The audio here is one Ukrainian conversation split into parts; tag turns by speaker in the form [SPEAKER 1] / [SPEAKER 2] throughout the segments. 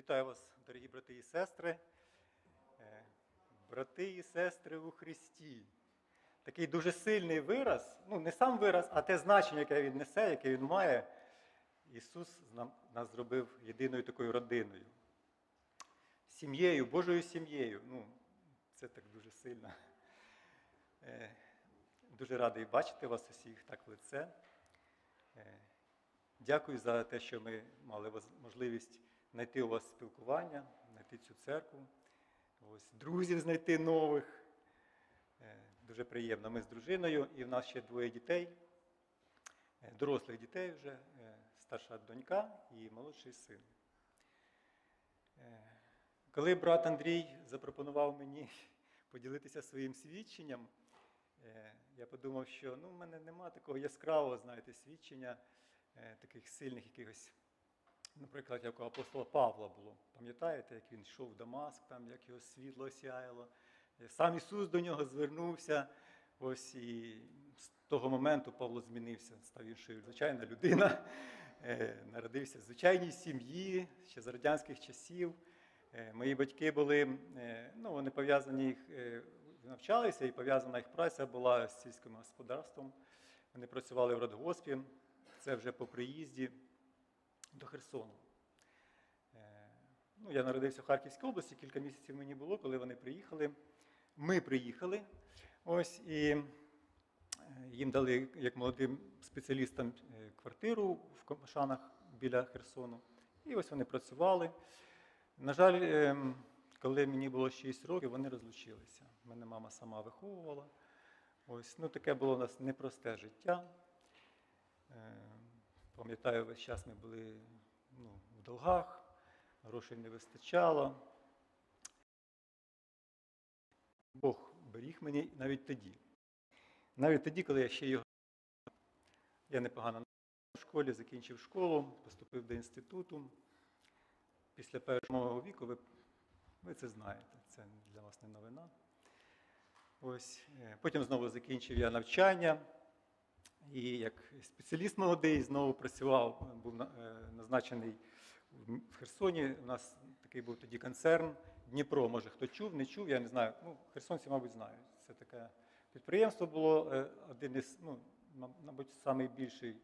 [SPEAKER 1] Вітаю вас, дорогі брати і сестри. Е, Брати і сестри у Христі. Такий дуже сильний вираз, ну не сам вираз, а те значення, яке він несе, яке він має. Ісус нас зробив єдиною такою родиною. Сім'єю, Божою сім'єю. Ну, це так дуже сильно. Е, Дуже радий бачити вас усіх так в лице. Е, Дякую за те, що ми мали можливість знайти у вас спілкування, знайти цю церкву, ось, друзів знайти нових. Е, Дуже приємно. Ми з дружиною, і в нас ще двоє дітей, е, дорослих дітей вже, е, старша донька і молодший син. Коли брат Андрій запропонував мені поділитися своїм свідченням, я подумав, що ну, в мене нема такого яскравого, знаєте, свідчення, таких сильних якихось, наприклад, як у апостола Павла було. Пам'ятаєте, як він йшов в Дамаск, там, як його світло осяяло. Е, Сам Ісус до нього звернувся. Ось і з того моменту Павло змінився, став іншою звичайна людина, е, народився в звичайній сім'ї ще з радянських часів. Е, Мої батьки були, е, ну, вони пов'язані їх, навчалися, і пов'язана їх праця була з сільським господарством. Вони працювали в радгоспі, це вже по приїзді до Херсону. Е, Ну, я народився в Харківській області, кілька місяців мені було, коли вони приїхали. Ми приїхали. Ось і е, їм дали як молодим спеціалістам е, квартиру в Комшанах біля Херсону. І ось вони працювали. На жаль, ем, коли мені було 6 років, вони розлучилися. Мене мама сама виховувала. Ось, ну, таке було у нас непросте життя. Пам'ятаю, весь час ми були ну, в долгах, грошей не вистачало. Бог беріг мені навіть тоді. Навіть тоді, коли я ще його. Я непогано в школі, закінчив школу, поступив до інституту. Після першого віку ви, ви це знаєте, це для вас не новина. Ось. е, Потім знову закінчив я навчання. І як спеціаліст молодий знову працював, був е, назначений в Херсоні. У нас такий був тоді концерн Дніпро. Може, хто чув, не чув, я не знаю. Ну, херсонці, мабуть, знають. Це таке підприємство було е, один із, ну, мабуть, найбільший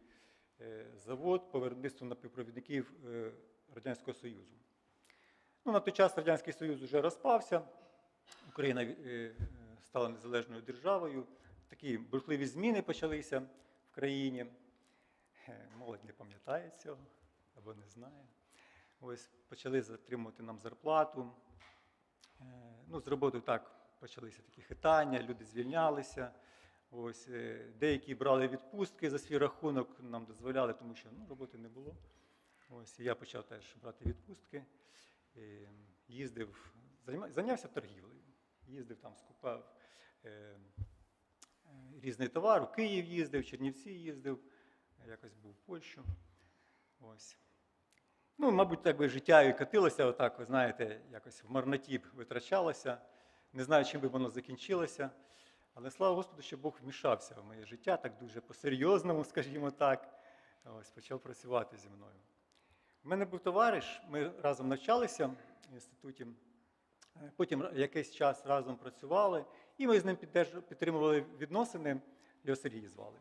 [SPEAKER 1] завод по виробництву напівпровідників е, Радянського Союзу. Ну, на той час Радянський Союз вже розпався, Україна е, е, стала незалежною державою. Такі бурхливі зміни почалися в країні. Е, Молодь не пам'ятає цього або не знає. Ось почали затримувати нам зарплату. Е, Ну, з роботою так почалися такі хитання, люди звільнялися. Ось, е, деякі брали відпустки за свій рахунок, нам дозволяли, тому що ну, роботи не було. Ось, я почав теж брати відпустки. Їздив, зайнявся торгівлею. Їздив там, скупав різний товар. У Київ їздив, в Чернівці їздив, якось був в Польщу. Ось. Ну, мабуть, так би життя і катилося, отак, ви знаєте, якось в марноті витрачалося. Не знаю, чим би воно закінчилося. Але слава Господу, що Бог вмішався в моє життя, так дуже по-серйозному, скажімо так. Ось почав працювати зі мною. У мене був товариш, ми разом навчалися в інституті. Е, Потім якийсь час разом працювали, і ми з ним підтримували відносини, його Сергій звали.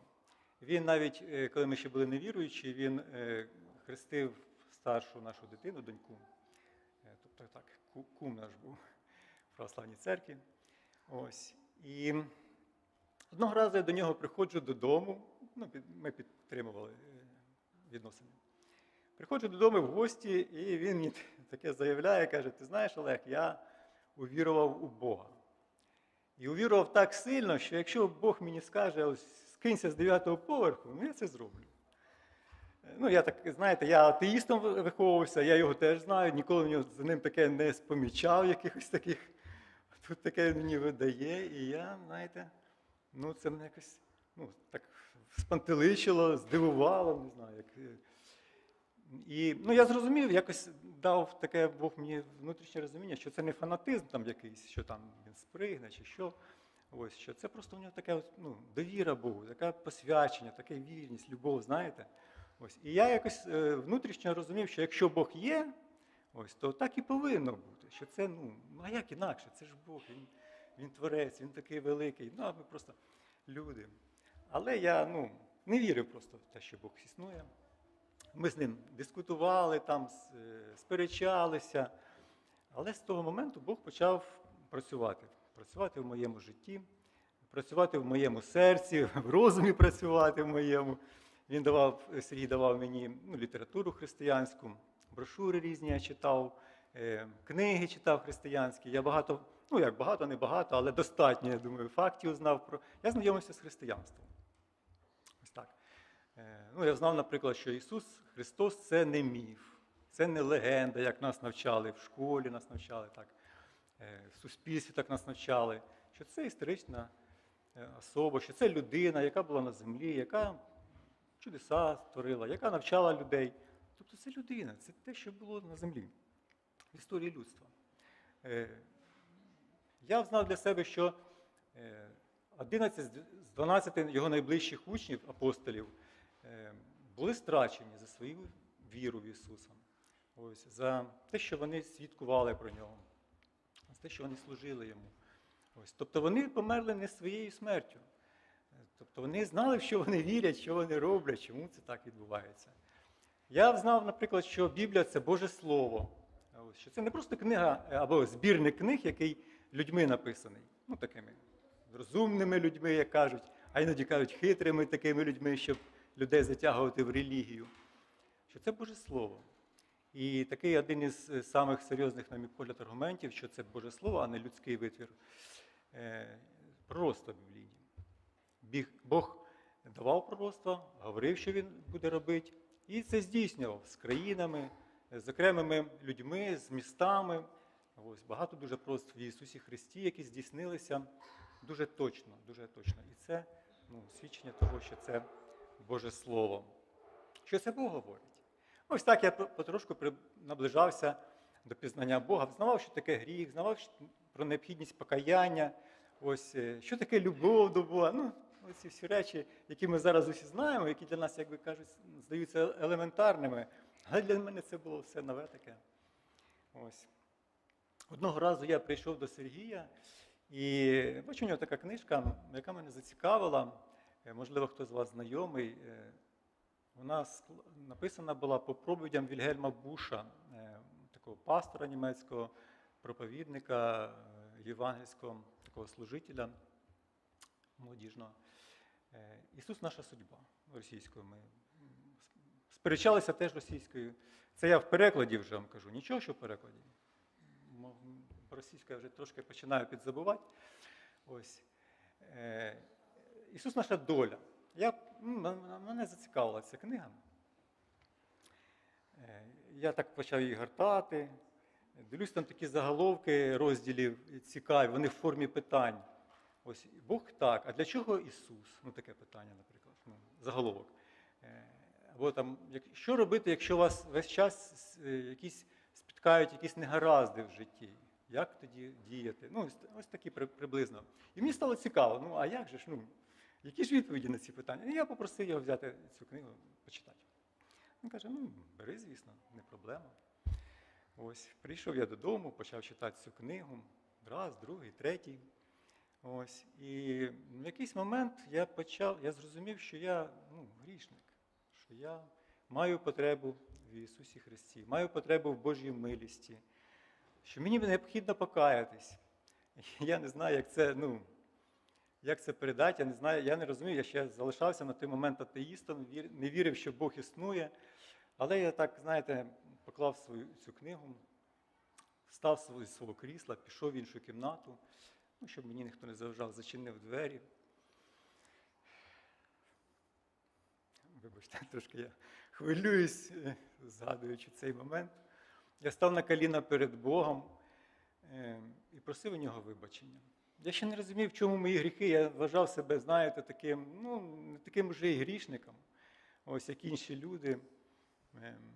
[SPEAKER 1] Він навіть, е, коли ми ще були невіруючі, він е, хрестив старшу нашу дитину, доньку. Е, Тобто так, кум наш був в православній церкві. Ось. І одного разу я до нього приходжу додому, ну, ми підтримували відносини. Приходжу додому в гості, і він мені таке заявляє, каже: Ти знаєш, Олег, я увірував у Бога. І увірував так сильно, що якщо Бог мені скаже, ось скинься з дев'ятого поверху, ну я це зроблю. Ну, я так, знаєте, я атеїстом виховувався, я його теж знаю, ніколи за ним таке не спомічав, якихось таких. Тут таке мені видає, і я, знаєте, ну це мене якось ну, так спантеличило, здивувало, не знаю, як. І ну, я зрозумів, якось дав таке Бог мені внутрішнє розуміння, що це не фанатизм там якийсь, що там він спригне чи що. Ось що це просто у нього таке ну, довіра Богу, таке посвячення, таке вірність, любов, знаєте. Ось. І я якось е, внутрішньо розумів, що якщо Бог є, Ось, то так і повинно бути. Що це, ну, ну а як інакше? Це ж Бог, він, він творець, він такий великий. Ну, а ми просто люди. Але я ну, не вірив просто в те, що Бог існує. Ми з ним дискутували, там, е, сперечалися. Але з того моменту Бог почав працювати. Працювати в моєму житті, працювати в моєму серці, в розумі працювати в моєму. Він давав, Сергій давав мені ну, літературу християнську, брошури різні я читав, е, книги читав християнські. Я багато, ну як багато, не багато, але достатньо, я думаю, фактів знав про. Я знайомився з християнством. Ну, я знав, наприклад, що Ісус Христос це не міф, це не легенда, як нас навчали в школі, нас навчали так, е, в суспільстві так нас навчали, що це історична е, особа, що це людина, яка була на землі, яка чудеса створила, яка навчала людей. Тобто це людина, це те, що було на землі в історії людства. Е, Я знав для себе, що е, 11 з 12 його найближчих учнів, апостолів, були страчені за свою віру в Ісуса. Ось, за те, що вони свідкували про нього, за те, що вони служили йому. Ось, тобто вони померли не своєю смертю. Е, Тобто вони знали, в що вони вірять, що вони роблять, чому це так відбувається. Я знав, наприклад, що Біблія це Боже Слово. Ось, що це не просто книга е, або збірник книг, який людьми написаний, ну такими розумними людьми, як кажуть, а іноді кажуть хитрими такими людьми, щоб людей затягувати в релігію. Що це Боже Слово. І такий один із е, самих серйозних, на мій погляд, аргументів, що це Боже Слово, а не людський витвір, е, пророцтва біблійні. Бог давав пророцтва, говорив, що він буде робити, і це здійснював з країнами, з окремими людьми, з містами. Ось багато дуже пророцтв в Ісусі Христі, які здійснилися дуже точно, дуже точно. І це ну, свідчення того, що це Боже Слово. Що це Бог говорить? Ось так я потрошку наближався до пізнання Бога, знавав, що таке гріх, знавав про необхідність покаяння, ось, е, що таке любов до Бога. Ну, ці всі речі, які ми зараз усі знаємо, які для нас, як би кажуть, здаються елементарними. Але для мене це було все нове таке. Ось. Одного разу я прийшов до Сергія, і бачу, у нього така книжка, яка мене зацікавила. Е, Можливо, хто з вас знайомий. Е, Вона написана була по проповідям Вільгельма Буша, е, такого пастора німецького, проповідника, євангельського такого служителя молодіжного. Ісус наша судьба російською. Ми сперечалися теж російською. Це я в перекладі вже вам кажу. Нічого, що в перекладі. Російською я вже трошки починаю підзабувати. Ось. Ісус наша доля. Я, мене зацікавила ця книга. Е, Я так почав її гортати. Дивлюсь, там такі заголовки розділів цікаві, вони в формі питань. Ось Бог так, а для чого Ісус? Ну, таке питання, наприклад, ну, заголовок. Е, Або там, що робити, якщо вас весь час е, якісь спіткають якісь негаразди в житті? Як тоді діяти? Ну, ось такі приблизно. І мені стало цікаво, ну а як же ж, ну, які ж відповіді на ці питання? І я попросив його взяти цю книгу, почитати. Він каже: ну, бери, звісно, не проблема. Ось, прийшов я додому, почав читати цю книгу. Раз, другий, третій. Ось. І в якийсь момент я почав, я зрозумів, що я ну, грішник, що я маю потребу в Ісусі Христі, маю потребу в Божій милісті, що мені необхідно покаятись. Я не знаю, як це, ну, як це передати, я не знаю, я не розумію, я ще залишався на той момент атеїстом, не вірив, що Бог існує. Але я так, знаєте, поклав свою цю книгу, встав з свого- крісла, пішов в іншу кімнату, ну, щоб мені ніхто не заважав, зачинив двері. Вибачте, трошки я хвилююсь, е, згадуючи цей момент. Я став на коліна перед Богом е, і просив у нього вибачення. Я ще не розумів, в чому мої гріхи. Я вважав себе, знаєте, таким, ну, таким вже і грішником, ось як інші люди. Ем,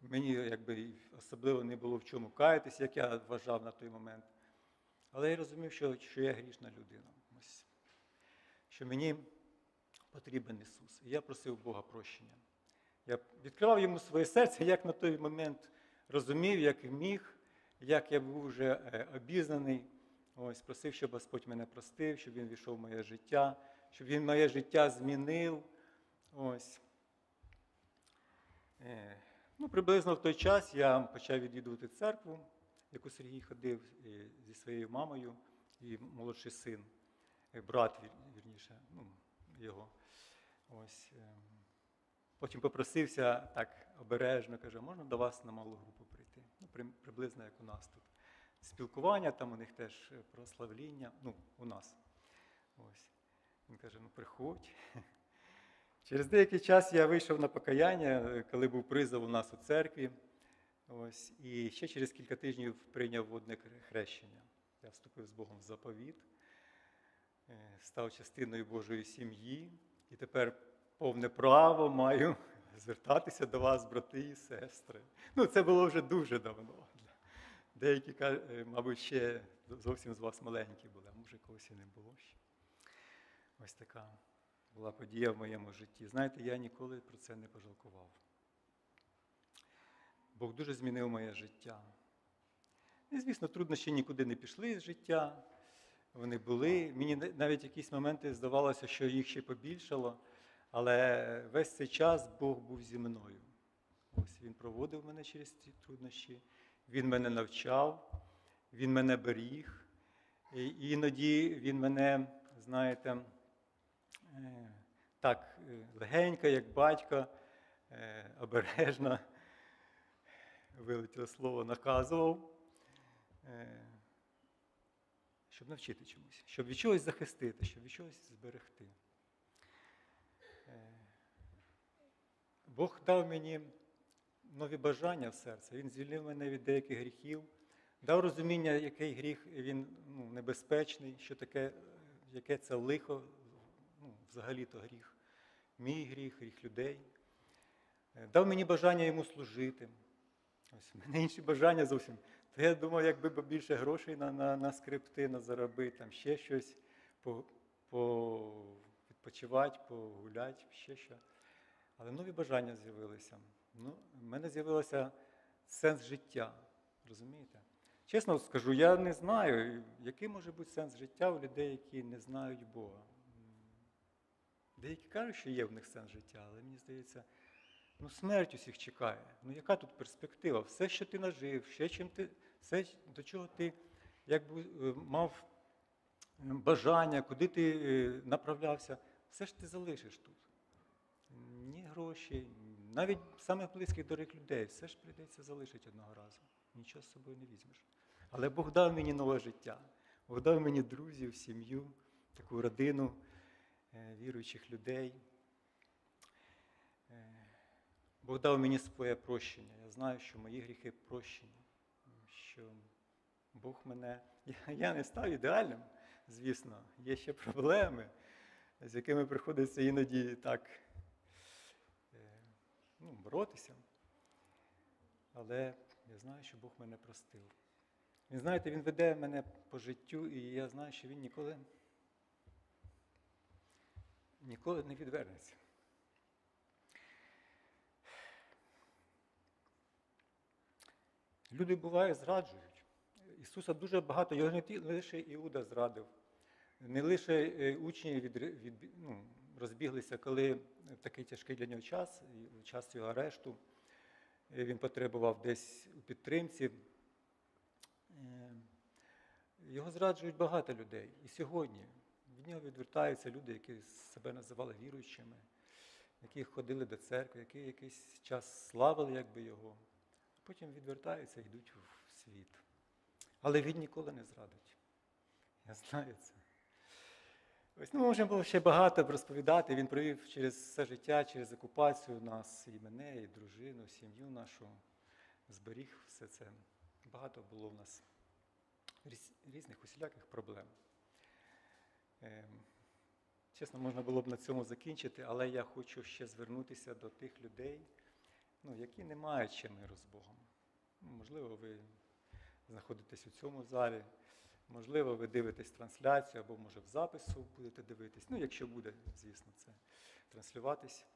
[SPEAKER 1] Мені якби особливо не було в чому каятися, як я вважав на той момент. Але я розумів, що, що я грішна людина. Ось. Що мені потрібен Ісус. І я просив Бога прощення. Я відкривав йому своє серце, як на той момент розумів, як міг, як я був вже е, обізнаний. Ось, просив, щоб Господь мене простив, щоб Він війшов в моє життя, щоб Він моє життя змінив. Ось. Е, Ну, приблизно в той час я почав відвідувати церкву, яку Сергій ходив е, зі своєю мамою і молодший син, е, брат, вірніше, ну, його. Ось. Потім попросився так обережно, каже, можна до вас на малу групу прийти? Ну, приблизно як у нас тут. Спілкування, там у них теж е, прославління, ну, у нас. Ось. Він каже, ну приходь. Через деякий час я вийшов на покаяння, е, коли був призов у нас у церкві. Ось, і ще через кілька тижнів прийняв водне хрещення. Я вступив з Богом в заповіт, е, став частиною Божої сім'ї, і тепер повне право маю звертатися до вас, брати і сестри. Ну, це було вже дуже давно. Деякі, е, мабуть, ще зовсім з вас маленькі були, а може когось і не було ще. Ось така була подія в моєму житті. Знаєте, я ніколи про це не пожалкував. Бог дуже змінив моє життя. І, звісно, труднощі нікуди не пішли з життя. Вони були. Мені навіть якісь моменти здавалося, що їх ще побільшало. Але весь цей час Бог був зі мною. Ось Він проводив мене через ці труднощі, Він мене навчав, Він мене беріг. І іноді Він мене, знаєте, е, так е, легенько, як батько, е, обережно, вилетіло слово, наказував, щоб навчити чомусь, щоб від чогось захистити, щоб від чогось зберегти. Бог дав мені нові бажання в серце. Він звільнив мене від деяких гріхів, дав розуміння, який гріх він ну, небезпечний, що таке, яке це лихо, ну, взагалі-то гріх. Мій гріх, гріх людей. Е, Дав мені бажання йому служити. Ось у мене інші бажання зовсім. То я думав, якби більше грошей на, на, на скрипти, на заробити, там ще щось, по, по відпочивати, погуляти, ще що. Але нові бажання з'явилися. Ну, в мене з'явився сенс життя. Розумієте? Чесно скажу, я не знаю, який може бути сенс життя у людей, які не знають Бога. Деякі кажуть, що є в них сенс життя, але мені здається, ну смерть усіх чекає. Ну яка тут перспектива? Все, що ти нажив, все, чим ти, все, до чого ти якби, е, мав бажання, куди ти е, направлявся, все ж ти залишиш тут. Ні гроші, навіть самих близьких дорогих людей, все ж прийдеться залишити одного разу. Нічого з собою не візьмеш. Але Бог дав мені нове життя. Бог дав мені друзів, сім'ю, таку родину е, віруючих людей. Е, Бог дав мені своє прощення. Я знаю, що мої гріхи прощені, що Бог мене. Я, не став ідеальним, звісно, є ще проблеми, з якими приходиться іноді так ну, боротися. Але я знаю, що Бог мене простив. Він, знаєте, Він веде мене по життю, і я знаю, що Він ніколи, ніколи не відвернеться. Люди буває зраджують. Ісуса дуже багато, його не лише Іуда зрадив, не лише е, учні від, від, ну, розбіглися, коли в такий тяжкий для нього час, час його арешту, він потребував десь у підтримці. Е, Його зраджують багато людей. І сьогодні від нього відвертаються люди, які себе називали віруючими, які ходили до церкви, які якийсь час славили якби його, а потім відвертаються і йдуть в світ. Але він ніколи не зрадить. Я знаю це. Ось, ну, можемо було ще багато розповідати. Він провів через все життя, через окупацію нас, і мене, і дружину, сім'ю нашу, зберіг все це. Багато було в нас різ- різних усіляких проблем. Ем, Чесно, можна було б на цьому закінчити, але я хочу ще звернутися до тих людей, ну, які не мають ще миру з Богом. Можливо, ви знаходитесь у цьому залі, Можливо, ви дивитесь трансляцію або, може, в запису будете дивитись, ну, якщо буде, звісно, це транслюватись.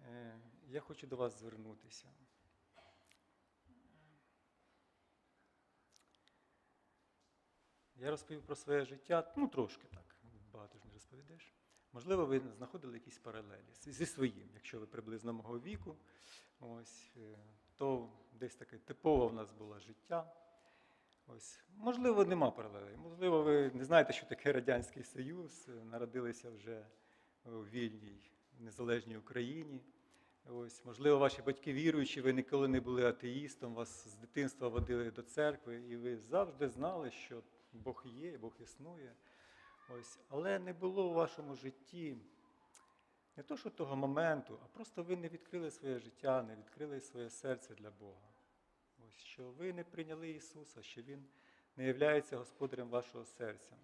[SPEAKER 1] Е, я хочу до вас звернутися. Я розповів про своє життя, ну трошки так, багато ж не розповідеш. Можливо, ви знаходили якісь паралелі зі своїм, якщо ви приблизно мого віку, ось, е, то десь таке типове в нас було життя. Ось, можливо, нема паралелей. Можливо, ви не знаєте, що таке Радянський Союз, народилися вже у вільній незалежній Україні. Ось, можливо, ваші батьки віруючі, ви ніколи не були атеїстом, вас з дитинства водили до церкви, і ви завжди знали, що Бог є, Бог існує. Ось, але не було у вашому житті не то, що того моменту, а просто ви не відкрили своє життя, не відкрили своє серце для Бога. Ось, що ви не прийняли Ісуса, що Він не є господарем вашого серця.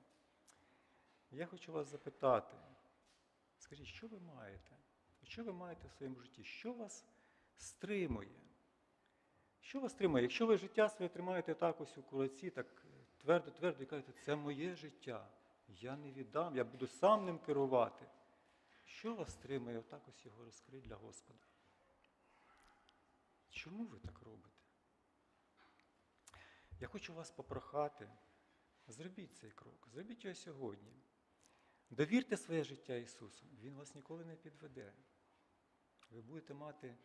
[SPEAKER 1] Я хочу вас запитати, скажіть, що ви маєте? Що ви маєте в своєму житті? Що вас стримує? Що вас стримує? Якщо ви життя своє тримаєте так ось у кулаці, так твердо, твердо і кажете, це моє життя, я не віддам, я буду сам ним керувати. Що вас стримує отак ось його розкрити для Господа? Чому ви так робите? Я хочу вас попрохати, зробіть цей крок, зробіть його сьогодні. Довірте своє життя Ісусу, Він вас ніколи не підведе. Ви будете мати,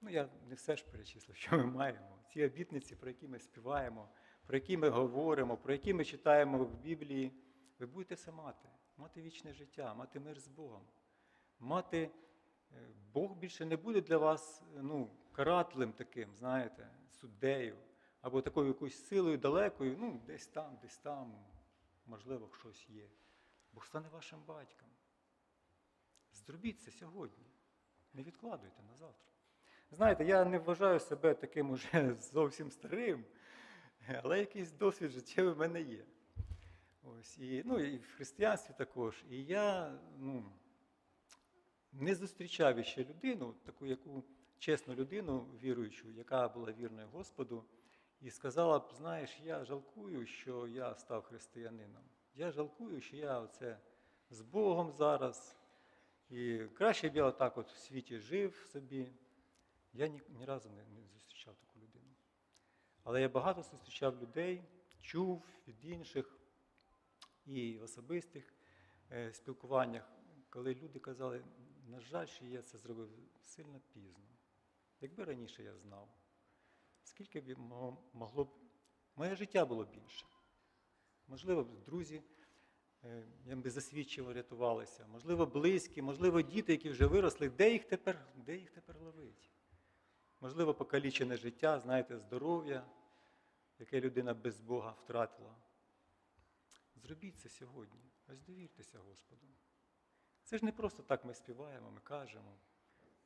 [SPEAKER 1] ну я не все ж перечислив, що ми маємо. Ці обітниці, про які ми співаємо, про які ми говоримо, про які ми читаємо в Біблії, ви будете все мати. Мати вічне життя, мати мир з Богом. Мати, е, Бог більше не буде для вас ну, карателем таким, знаєте, суддею, або такою якоюсь силою далекою, ну, десь там, десь там, можливо, щось є. Бог стане вашим батьком. Зробіть це сьогодні. Не відкладуйте на завтра. Знаєте, я не вважаю себе таким уже зовсім старим, але якийсь досвід життєвий в мене є. Ось, і, ну, і в християнстві також. І я ну, не зустрічав ще людину, таку яку чесну людину, віруючу, яка була вірною Господу, і сказала б, знаєш, я жалкую, що я став християнином. Я жалкую, що я оце з Богом зараз. І краще б я отак от в світі жив собі. Я ні, ні разу не, не зустрічав таку людину. Але я багато зустрічав людей, чув від інших і особистих е, спілкуваннях, коли люди казали, на жаль, що я це зробив сильно пізно. Якби раніше я знав, скільки б могло б. Моє життя було більше. Можливо, б друзі е, я би засвідчиво рятувалися, можливо, близькі, можливо, діти, які вже виросли, де їх тепер, де їх тепер ловить? Можливо, покалічене життя, знаєте, здоров'я, яке людина без Бога втратила. Зробіть це сьогодні. Ось довіртеся Господу. Це ж не просто так ми співаємо, ми кажемо.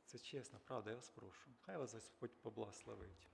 [SPEAKER 1] Це чесно, правда, я вас прошу. Хай вас Господь поблагословить.